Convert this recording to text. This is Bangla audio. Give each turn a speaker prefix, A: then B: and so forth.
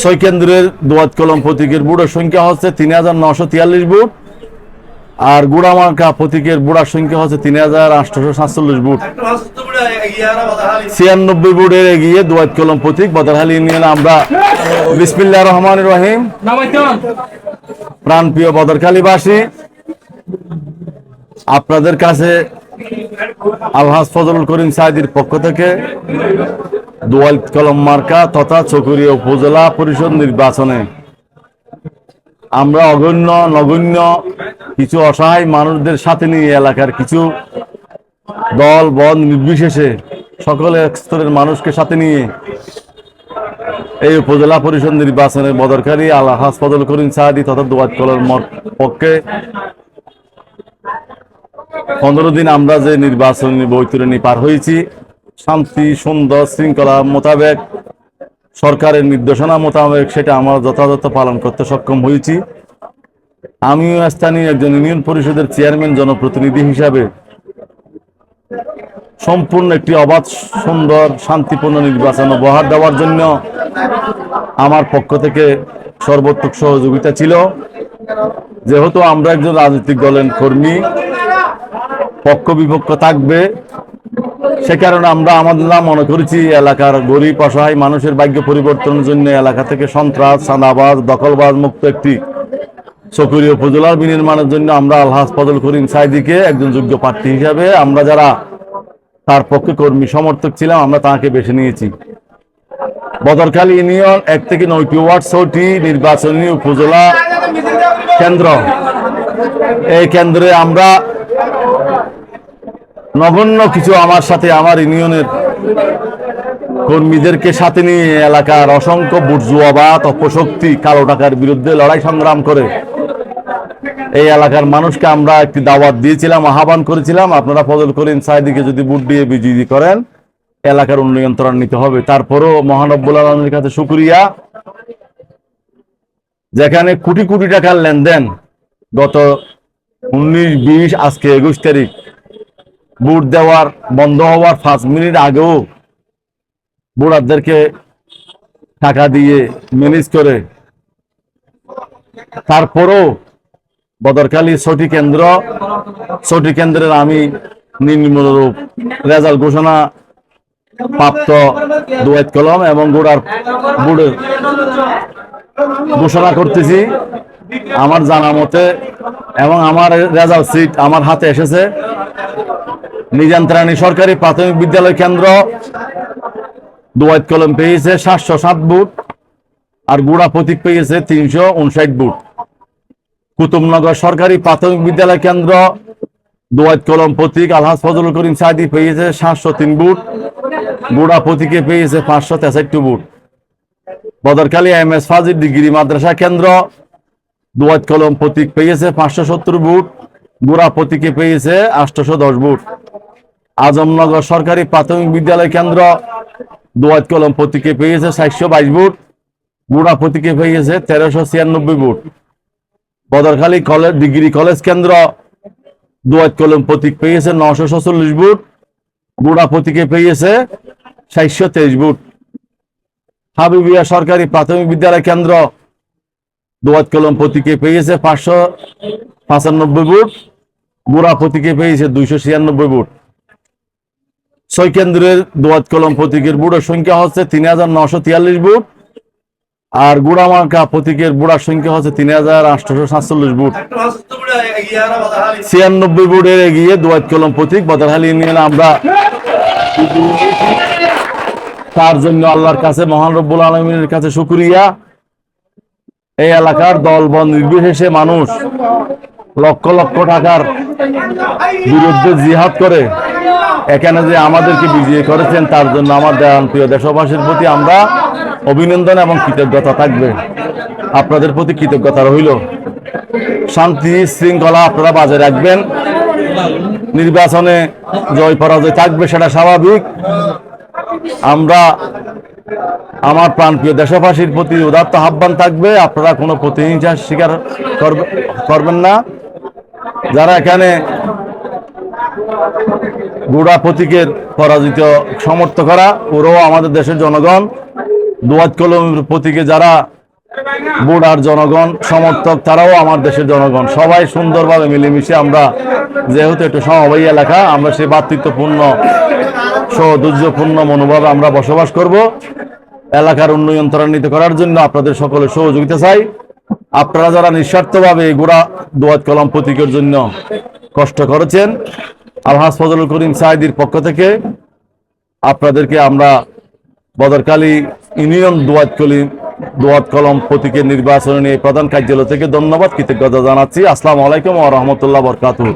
A: ছয় কেন্দ্রের দোয়াত কলম প্রতীকের বুড়োর সংখ্যা হচ্ছে তিন হাজার নশো তিয়াল্লিশ বুট। আর গুড়ামার্কা প্রতীকের বুড়ার সংখ্যা হচ্ছে তিন হাজার আটশোশো সাতচল্লিশ বুট। ছিয়ানব্বই বুটের এগিয়ে দোয়াত কলম প্রতীক বদরহালি ইউনিয়নে। আমরা বিসমিল্লাহ রহমান রহিম। প্রাণপ্রিয় বদরখালীবাসী, আপনাদের কাছে আলহাজ ফজলুল করিম সাইদির পক্ষ থেকে দোয়াল কলম মার্কা তথা চকুরিয়া উপজেলা পরিষদ নির্বাচনে। আমরা অগণ্য, নগণ্য, কিছু অসহায় মানুষদের সাথে নিয়ে এলাকার কিছু দল বল নির্বিশেষে সকল স্তরের মানুষকে সাথে নিয়ে এই উপজেলা পরিষদ নির্বাচনের বদরকারী আলহাজ ফজল করিম সাহাদি তথা দোয়াত কলম পক্ষে পনেরো দিন আমরা যে নির্বাচনী বৈতরণী পার হয়েছি শান্তি, সুন্দর শৃঙ্খলা মোতাবেক সরকারের নির্দেশনা মোতাবেক সেটা আমরা যথাযথ পালন করতে সক্ষম হয়েছি। আমিও স্থানীয় একজন ইউনিয়ন পরিষদের চেয়ারম্যান, জনপ্রতিনিধি হিসাবে সম্পূর্ণ একটি অবাধ, সুন্দর, শান্তিপূর্ণ নির্বাচন উপহার দেওয়ার জন্য আমার পক্ষ থেকে সর্বোত্তক সহযোগিতা ছিল। যেহেতু আমরা একজন রাজনৈতিক দলের কর্মী, পক্ষ বিপক্ষ থাকবে সে কারণে আমরা আমাদের নাম মনে করেছি, এলাকার গরিব, অসহায় মানুষের ভাগ্য পরিবর্তনের জন্য এলাকা থেকে সন্ত্রাস সাদাবাজ দখলবাজ মুক্ত একটি চকুরি উপজেলার বিনির্মাণের জন্য আমরা আলহাজ ফজল করিম সাইদিকে একজন যোগ্য প্রার্থী হিসাবে আমরা যারা তার পক্ষে কর্মী সমর্থক ছিলাম, আমরা তাকে বেছে নিয়েছি। বদরখালী ইউনিয়ন এক থেকে নয়টি ওয়ার্ড, ছয়টি নির্বাচনী উপজেলা কেন্দ্র। এই কেন্দ্রে আমরা নগণ্য কিছু আমার সাথে আমার ইউনিয়নের কর্মীদেরকে সাথে নিয়ে এলাকার অসংখ্য বুর্জুয়াবাদ অপশক্তি কালো টাকার বিরুদ্ধে লড়াই সংগ্রাম করে এই এলাকার মানুষকে আমরা একটি দাওয়াত দিয়েছিলাম, আহ্বান করেছিলাম। আপনারা ফজল করিম সাইদিকে যদি বুট দিয়ে বিজয়ী করেন, এলাকার উন্নয়ন ত্বরান্বিত হবে। তারপরও মহানব্বুল আলমের কাছে শুক্রিয়া। যেখানে কোটি কোটি টাকার লেনদেন গত উনিশ, বিশ, আজকে একুশ তারিখ বুট দেওয়ার বন্ধ হওয়ার পাঁচ মিনিট আগেও বুড়ারদেরকে টাকা দিয়ে ম্যানেজ করে তারপরও বদরকালী ছটি কেন্দ্র, ছটি কেন্দ্রের আমি নিম্নরূপ রেজাল্ট ঘোষণা প্রাপ্ত দুয়াত কলম এবং গোড়ার বুড়ের ঘোষণা করতেছি। আমার জানা মতে এবং আমার রেজাল্ট সিট আমার হাতে এসেছে। নিজান্তরানী সরকারি প্রাথমিক বিদ্যালয় কেন্দ্র দোয়াত কলম পেয়েছে সাতশো সাত বুট আর গুড়া প্রতীক পেয়েছে তিনশো উনষাট বুট। কুতুবনগর সরকারি প্রাথমিক বিদ্যালয় কেন্দ্র দোয়াত কলম প্রতীক আলহাজ ফজলুল করিম সাদি পেয়েছে সাতশো তিন বুট গুড়া প্রতীকে পেয়েছে পাঁচশো তেষট্টি বুট। বদরকালী এম এস ফাজির ডিগ্রি মাদ্রাসা কেন্দ্র দোয়াত কলম প্রতীক পেয়েছে পাঁচশো সত্তর বুট গুড়া প্রতীকে পেয়েছে আটশোশো দশ বুট আজমনগর সরকারি প্রাথমিক বিদ্যালয় কেন্দ্র, দোয়াত কলম প্রতীকে পেয়েছে সাতশো বাইশ বুট গুড়া প্রতীকে পেয়েছে তেরোশো ছিয়ানব্বই বুট বদরখালী কলেজ ডিগ্রি কলেজ কেন্দ্র, দোয়াত কলম প্রতীক পেয়েছে নশো ছচল্লিশ বুট গুড়া প্রতীকে পেয়েছে সাতশো তেইশ বুট হাবিবিয়া সরকারি প্রাথমিক বিদ্যালয় কেন্দ্র দোয়াত কলম প্রতীকে পেয়েছে পাঁচশো পঁচানব্বই বুট বুড়া প্রতীকে পেয়েছে দুইশো ছিয়ানব্বই বুট ছয় কেন্দ্রের দোয়াত কলম প্রতীকের বুড়োর সংখ্যা হচ্ছে তিন হাজার নশো তিয়াল্লিশ বুট আর গুড়ামার্কা প্রতীকের বুড়ার সংখ্যা হচ্ছে তিন হাজার আটশোশো সাতচল্লিশ বুট ছিয়ানব্বই বুটের এগিয়ে দোয়াত কলম প্রতীক বদরহালি ইউনিয়নে আমরা তার জন্য আল্লাহর কাছে মহান রব্বুল আলমিনের কাছে শুক্রিয়া। এই এলাকার দল বন নির্বিশেষে মানুষ লক্ষ লক্ষ টাকার বিরুদ্ধে জিহাদ করে। এখানে যে আমাদেরকে বিজয়ী করেছেন, তার জন্য আমার প্রিয় দেশবাসীর প্রতি আমরা অভিনন্দন এবং কৃতজ্ঞতা থাকবে। আপনাদের প্রতি কৃতজ্ঞতা রইল। শান্তি শৃঙ্খলা আপনারা বাজায় রাখবেন। নির্বাচনে জয় পরাজয় থাকবে, সেটা স্বাভাবিক। আমরা আমার প্রাণপ্রিয় দেশবাসীর প্রতি উদাত্ত আহ্বান থাকবে। আপনারা কোনো প্রতিহিংসার স্বীকার করবে- করবেন না। যারা এখানে গুড়া প্রতীকের পরাজিত সমর্থ করা ওরাও আমাদের দেশের জনগণ। দোয়াত কলম প্রতীকে যারা বুড়ার জনগণ, সমর্থক, তারাও আমার দেশের জনগণ। সবাই সুন্দরভাবে মিলেমিশে আমরা যেহেতু একটু সমবায়ী এলাকা, আমরা সেই ভাতৃত্বপূর্ণ সৌধৈর্যপূর্ণ মনোভাবে আমরা বসবাস করব। এলাকার উন্নয়ন ত্বরান্বিত করার জন্য আপনাদের সকলের সহযোগিতা চাই। আপনারা যারা নিঃস্বার্থভাবে গোড়া দোয়াত কলম প্রতীকের জন্য কষ্ট করেছেন, আলহাজ ফজলুল করিম সাইদির পক্ষ থেকে আপনাদেরকে আমরা বদরকালী ইউনিয়ন দোয়াত কলিম দোয়াত কলম প্রতীকের নির্বাচন নিয়ে প্রধান কার্যালয় থেকে ধন্যবাদ, কৃতজ্ঞতা জানাচ্ছি। আসসালামু আলাইকুম ও রহমতুল্লাহ বরকাতুহ।